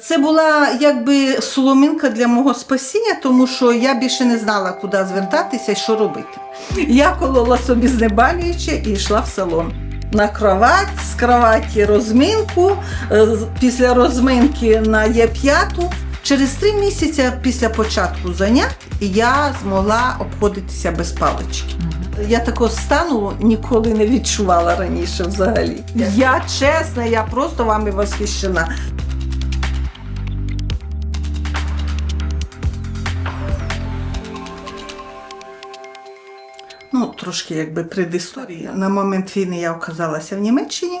Це була якби соломинка для мого спасіння, тому що я більше не знала, куди звертатися і що робити. Я колола собі знеболююче і йшла в салон. На кровать, з кроваті розминку, е, після розминки на Є5. Через три місяці після початку занять я змогла обходитися без палички. Я такого стану ніколи не відчувала раніше взагалі. Я чесна, я просто вами восхищена. Трошки якби предісторія. На момент війни я оказалася в Німеччині.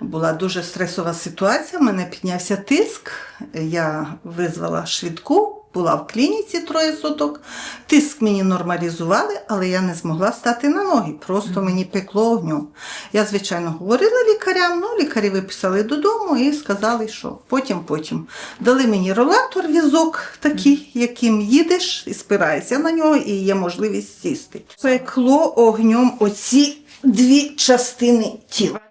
Була дуже стресова ситуація. в мене піднявся тиск. Я визвала швидку, була в клініці троє суток. Тиск мені нормалізували, але я не змогла стати на ноги. Просто мені пекло огнем. Я, звичайно, говорила лікарям, ну лікарі виписали додому і сказали, що потім, потім. Дали мені ролатор, візок такий, яким їдеш і спираєшся на нього, і є можливість сісти. Пекло огнем оці дві частини тіла.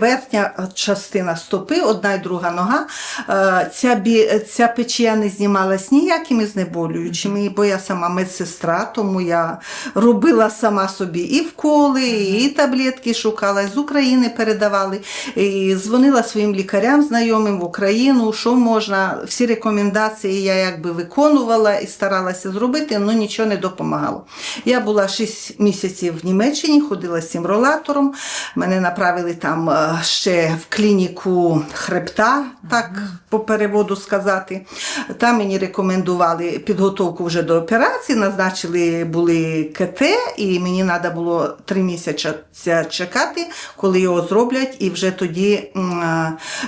Верхня частина стопи, одна і друга нога. Е, Ця, бі- ця печія не знімалась ніякими знеболюючими, бо я сама медсестра, тому я робила сама собі і вколи, і таблетки шукала, з України передавали. І дзвонила своїм лікарям знайомим в Україну, що можна. Всі рекомендації я якби виконувала і старалася зробити, але нічого не допомагало. Я була 6 місяців в Німеччині, ходила з цим ролатором. Мене направили там е, ще в клініку хребта, так по переводу сказати. Там мені рекомендували підготовку вже до операції, назначили були КТ, і мені треба було 3 місяці чекати, коли його зроблять, і вже тоді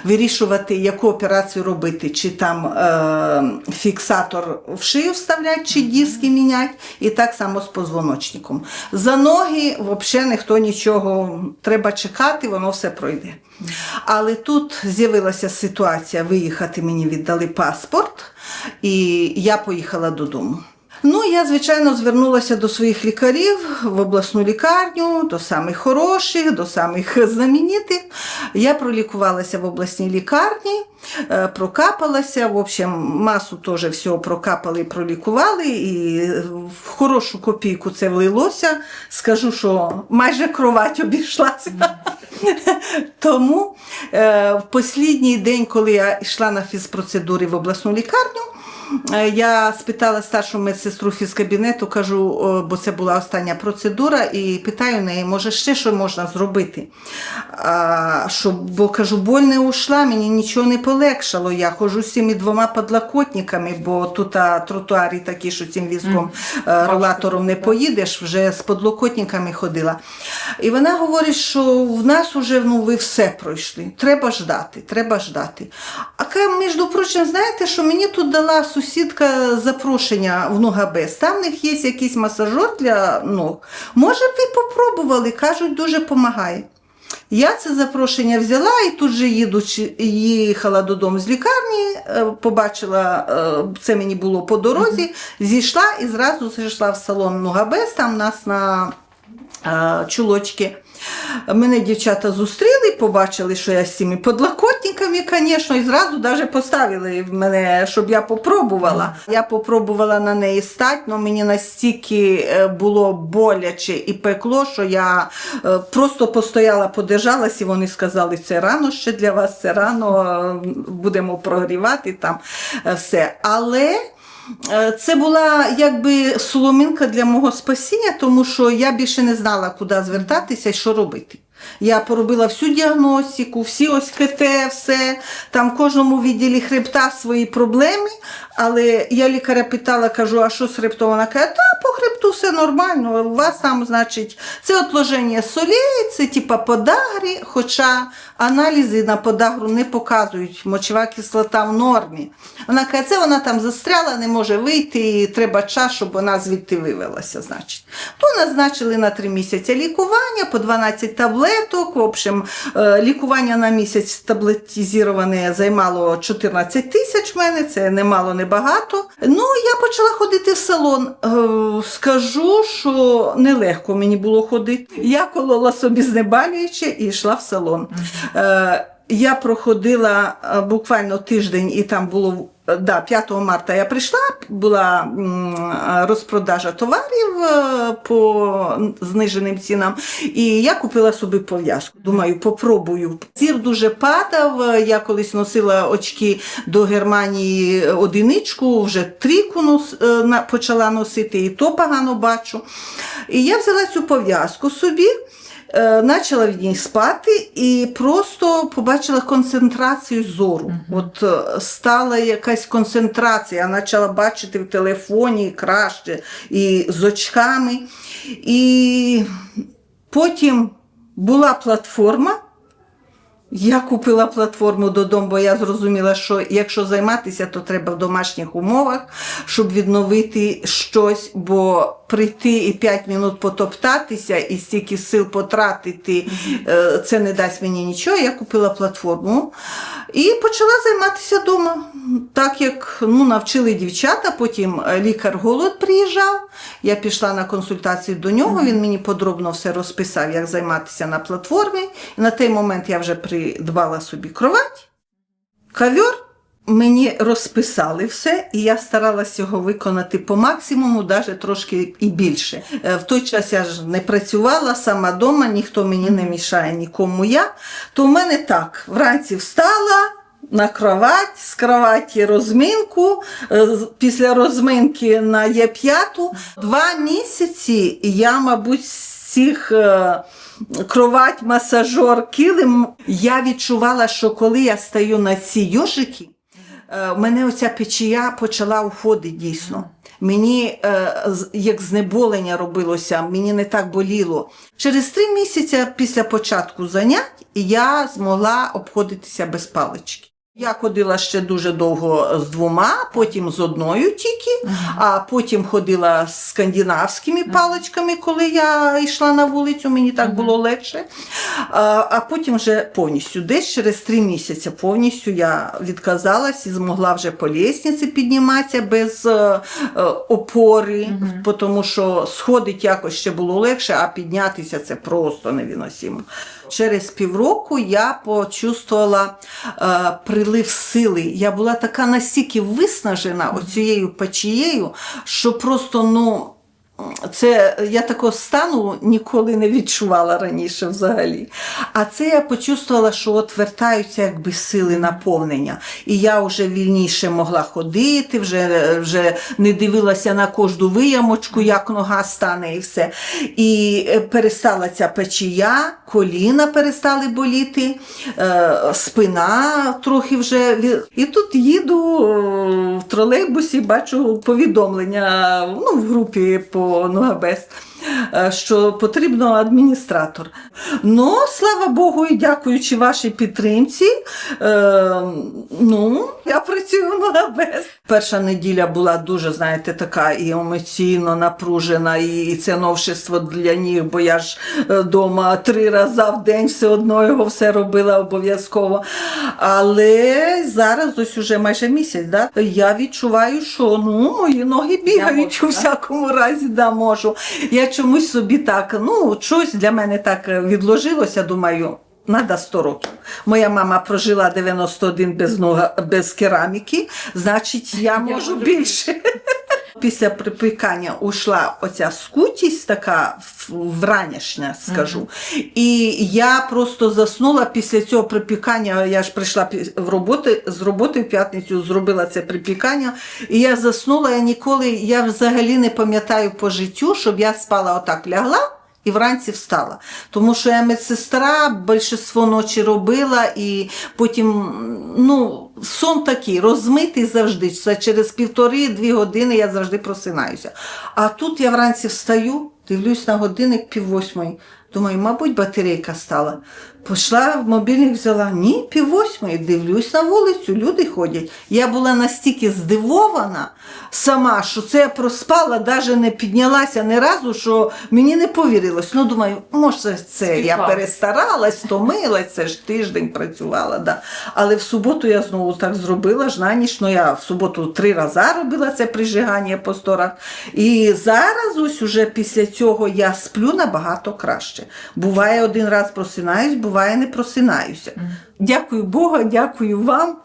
вирішувати, яку операцію робити, чи там е, фіксатор в шию вставлять, чи диски міняти, і так само з позвоночником. За ноги взагалі ніхто нічого треба чекати, воно все пройде. Але тут з'явилася ситуація виїхати, мені віддали паспорт, і я поїхала додому. Ну, я, звичайно, звернулася до своїх лікарів в обласну лікарню, до самих хороших, до самих знаменитих. Я пролікувалася в обласній лікарні, е, прокапалася. В общем, масу теж всього прокапали і пролікували. І в хорошу копійку це влилося. Скажу, що майже кровать обійшлася. Тому е, в послідній день, коли я йшла на фізпроцедури в обласну лікарню, я спитала старшу медсестру фізкабінету, кажу, бо це була остання процедура, і питаю неї, може ще що можна зробити. А, щоб, бо кажу, боль не ушла, мені нічого не полегшало. Я ходжу з цими двома подлокотниками, бо тут а, тротуарі такі, що цим візком е, ролатором не поїдеш, вже з подлокотниками ходила. І вона говорить, що в нас вже ну, ви все пройшли. Треба ждати, треба ждати. А між прочим, знаєте, що мені тут дала сусідка запрошення в Ногабес. Там в них є якийсь масажер для ног. Може ви попробували? Кажуть, дуже допомагає. Я це запрошення взяла і тут же їдучи, їхала додому з лікарні, е, побачила, е, це мені було по дорозі, зійшла і зразу зайшла в салон Нугабес, там нас на е, чулочки. Мене дівчата зустріли, побачили, що я з цими подлокотниками, звісно, і зразу навіть поставили мене, щоб я попробувала. Я попробувала на неї стати, але мені настільки е, було боляче і пекло, що я е, просто постояла, подержалась, і вони сказали, це рано ще для вас, це рано, е, будемо прогрівати там все. Але Це була якби соломинка для мого спасіння, тому що я більше не знала, куди звертатися і що робити. Я поробила всю діагностику, всі ось КТ, все. Там в кожному відділі хребта свої проблеми. Але я лікаря питала, кажу, а що з хребтом? Вона каже, та по хребту все нормально. У вас там, значить, це отложення солей, це типа подагрі, хоча аналізи на подагру не показують, мочова кислота в нормі. Вона каже, це вона там застряла, не може вийти, і треба час, щоб вона звідти вивелася. Значить. То назначили на 3 місяці лікування по 12 таблеток. В общем, е, лікування на місяць таблетізіроване займало 14 тисяч в мене, це немало, небагато. Ну, я почала ходити в салон. Е, Скажу, що нелегко мені було ходити. Я колола собі знебалюючи і йшла в салон. Я проходила е, буквально тиждень, і там було е, да, 5 марта я прийшла, була е, розпродажа товарів по зниженим цінам, і я купила собі пов'язку. Думаю, попробую. Зір дуже падав. Я колись носила очки до Германії одиничку, вже трійку нос- почала носити, і то погано бачу. І я взяла цю пов'язку собі. Е, Почала в ній спати і просто побачила концентрацію зору. От е, стала якась концентрація, я почала бачити в телефоні краще і з очками. І потім була платформа. Я купила платформу додому, бо я зрозуміла, що якщо займатися, то треба в домашніх умовах, щоб відновити щось, бо прийти і 5 минут потоптатися і стільки сил потратити, е, це не дасть мені нічого. Я купила платформу і почала займатися вдома. Так як ну, навчили дівчата, потім е, лікар голод приїжджав. Я пішла на консультацію до нього. Він мені подробно все розписав, як займатися на платформі. І на той момент я вже придбала собі кровать, ковер. Мені розписали все, і я старалася його виконати по максимуму, навіть трошки і більше. Е, В той час я ж не працювала сама вдома, ніхто мені не мішає, нікому я. То в мене так: вранці встала. На кровать, з кроваті розминку, е, після розминки на Є5. Два місяці я, мабуть, цих е, кровать, масажор, килим, я відчувала, що коли я стаю на ці йожики, е, мене оця печія почала уходити дійсно. Мені е, як знеболення робилося, мені не так боліло. Через три місяці після початку занять я змогла обходитися без палички. Я ходила ще дуже довго з двома, потім з одною тільки, а потім ходила з скандинавськими паличками, коли я йшла на вулицю, мені так було легше. А, а потім вже повністю, десь через три місяці повністю я відказалась і змогла вже по лісниці підніматися без е, е, опори, тому що сходить якось ще було легше, а піднятися це просто невиносимо. Через півроку я почувствувала е, прилив сили. Я була така настільки виснажена оцією печією, що просто ну. Це я такого стану ніколи не відчувала раніше взагалі. А це я почувствувала, що от вертаються якби сили наповнення. І я вже вільніше могла ходити, вже, вже не дивилася на кожну виямочку, як нога стане і все. І е, перестала ця печія, коліна перестали боліти, е, спина трохи вже. І тут їду е, в тролейбусі, бачу повідомлення ну, в групі по Ногабес, е, що потрібно адміністратор. Ну, слава Богу, і дякуючи вашій підтримці, е, ну, я працюю в Ногабес. Перша неділя була дуже, знаєте, така і емоційно напружена, і, це новшество для них, бо я ж вдома три рази в день все одно його все робила обов'язково. Але зараз ось уже майже місяць, да, я відчуваю, що ну, мої ноги бігають у всякому разі, да, можу. Я чомусь собі так, ну, щось для мене так е, відложилося, думаю. Надо 100 років. Моя мама прожила 91 без нога, без кераміки, значить, я можу більше. Після припікання ушла оця скутість, така вранішня, скажу. І я просто заснула після цього припікання. Я ж прийшла в роботи, з роботи в п'ятницю, зробила це припікання. І я заснула, я ніколи, я взагалі не пам'ятаю по життю, щоб я спала отак лягла. І вранці встала. Тому що я медсестра більшість ночі робила, і потім ну, сон такий, розмитий завжди. Це через півтори-дві години я завжди просинаюся. А тут я вранці встаю, дивлюсь на годинник пів восьмої. Думаю, мабуть, батарейка стала. Пішла в мобільник взяла. Ні, пів восьмої. Дивлюсь на вулицю, люди ходять. Я була настільки здивована сама, що це я проспала, навіть не піднялася ні разу, що мені не повірилось. Ну, думаю, може, це я перестаралась, втомилась, це ж тиждень працювала. Да. Але в суботу я знову так зробила ж на ніч. Ну, я в суботу три рази робила це прижигання по сто раз. І зараз ось уже після цього я сплю набагато краще. Буває один раз просинаюсь, буває. Буває, не просинаюся. Дякую Богу, дякую вам.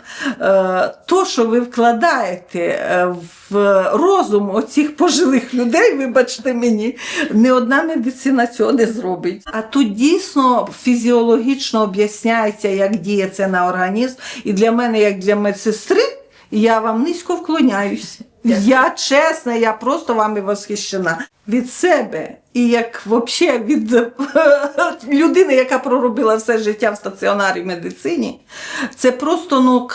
Е, То, що ви вкладаєте е, в розум оцих пожилих людей, вибачте мені, не одна медицина цього не зробить. А тут дійсно фізіологічно об'ясняється, як діє це на організм. І для мене, як для медсестри, я вам низько вклоняюся. Я чесна, я просто вами восхищена від себе. І як взагалі від людини, яка проробила все життя в стаціонарі медицині, це просто ну,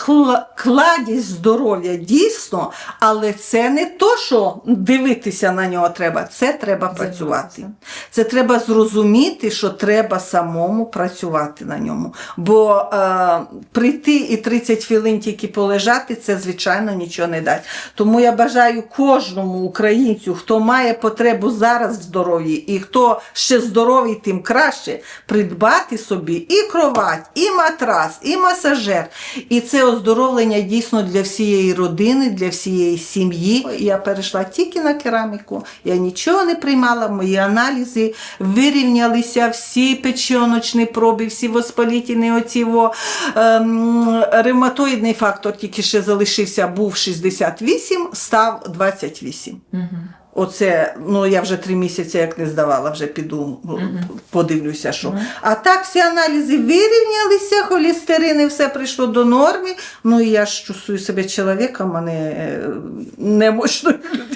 кладість здоров'я дійсно, але це не то, що дивитися на нього треба, це треба працювати. Це треба зрозуміти, що треба самому працювати на ньому. Бо е, прийти і 30 хвилин тільки полежати, це звичайно нічого не дасть. Тому я бажаю кожному українцю, хто має потребу зараз в здоров'ї, і хто ще здоровий, тим краще, придбати собі і кровать, і матрас, і масажер. І це оздоровлення дійсно для всієї родини, для всієї сім'ї. Я перейшла тільки на кераміку, я нічого не приймала, мої аналізи вирівнялися, всі печіночні проби, всі воспалітельні оці ем, ревматоїдний фактор тільки ще залишився, був 68, став 28. Оце, ну я вже три місяці як не здавала, вже піду подивлюся, що. А так всі аналізи вирівнялися, холістерини, все прийшло до норми. Ну і я ж чувствую себе чоловіком, а не е, немощною людиною.